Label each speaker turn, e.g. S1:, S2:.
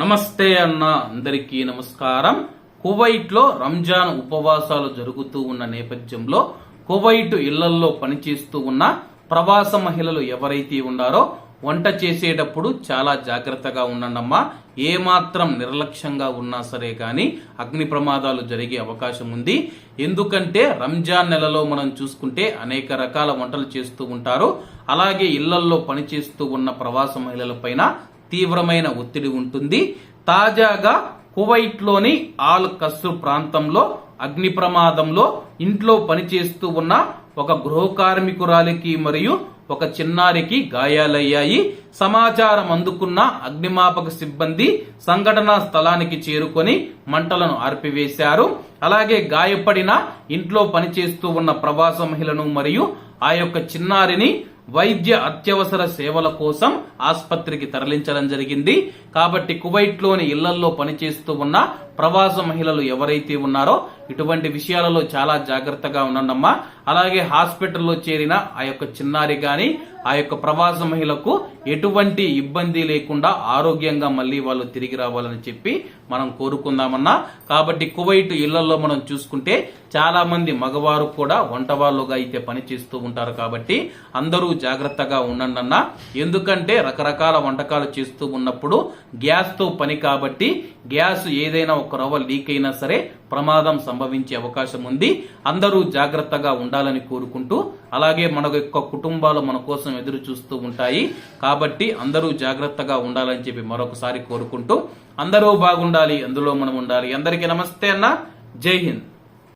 S1: నమస్తే అన్న అందరికీ నమస్కారం. కువైట్లో రంజాన్ ఉపవాసాలు జరుగుతూ ఉన్న నేపథ్యంలో కువైట్ ఇళ్ళల్లో పనిచేస్తూ ఉన్న ప్రవాస మహిళలు ఎవరైతే ఉన్నారో వంట చేసేటప్పుడు చాలా జాగ్రత్తగా ఉండండమ్మా. ఏమాత్రం నిర్లక్ష్యంగా ఉన్నా సరే కానీ అగ్ని ప్రమాదాలు జరిగే అవకాశం ఉంది. ఎందుకంటే రంజాన్ నెలలో మనం చూసుకుంటే అనేక రకాల వంటలు చేస్తూ ఉంటారు. అలాగే ఇళ్ళల్లో పనిచేస్తూ ఉన్న ప్రవాస మహిళల పైన తీవ్రమైన ఒత్తిడి ఉంటుంది. తాజాగా కువైట్లోని ఆల్ కస్రు ప్రాంతంలో అగ్ని ప్రమాదంలో ఇంట్లో పనిచేస్తూ ఉన్న ఒక గృహ కార్మికురాలికి మరియు ఒక చిన్నారికి గాయాలయ్యాయి. సమాచారం అందుకున్న అగ్నిమాపక సిబ్బంది సంఘటనా స్థలానికి చేరుకొని మంటలను ఆర్పివేశారు. అలాగే గాయపడిన ఇంట్లో పనిచేస్తూ ఉన్న ప్రవాస మహిళను మరియు ఆ యొక్క చిన్నారిని వైద్య అత్యవసర సేవల కోసం ఆసుపత్రికి తరలించడం జరిగింది. కాబట్టి కువైట్లోని ఇళ్ళల్లో పనిచేస్తూ ఉన్న ప్రవాస మహిళలు ఎవరైతే ఉన్నారో ఇటువంటి విషయాలలో చాలా జాగ్రత్తగా ఉండండమ్మా. అలాగే హాస్పిటల్లో చేరిన ఆ యొక్క చిన్నారి గాని ఆ యొక్క ప్రవాస మహిళకు ఎటువంటి ఇబ్బంది లేకుండా ఆరోగ్యంగా మళ్ళీ వాళ్ళు తిరిగి రావాలని చెప్పి మనం కోరుకుందామన్నా. కాబట్టి కువైట్ ఇళ్ళలో మనం చూసుకుంటే చాలా మంది మగవారు కూడా వంట అయితే పనిచేస్తూ ఉంటారు కాబట్టి అందరూ జాగ్రత్తగా ఉండండి అన్న ఎందుకంటే రకరకాల వంటకాలు చేస్తూ ఉన్నప్పుడు గ్యాస్తో పని కాబట్టి గ్యాస్ ఏదైనా ఒక రవ్వ లీక్ అయినా సరే ప్రమాదం సంభవించే అవకాశం ఉంది. అందరూ జాగ్రత్తగా ఉండాలని కోరుకుంటూ అలాగే మన యొక్క కుటుంబాలు మన కోసం ఎదురు చూస్తూ ఉంటాయి. కాబట్టి అందరూ జాగ్రత్తగా ఉండాలని చెప్పి మరొకసారి కోరుకుంటూ అందరూ బాగుండాలి అందులో మనం ఉండాలి. అందరికీ నమస్తే అన్న. జై హింద్.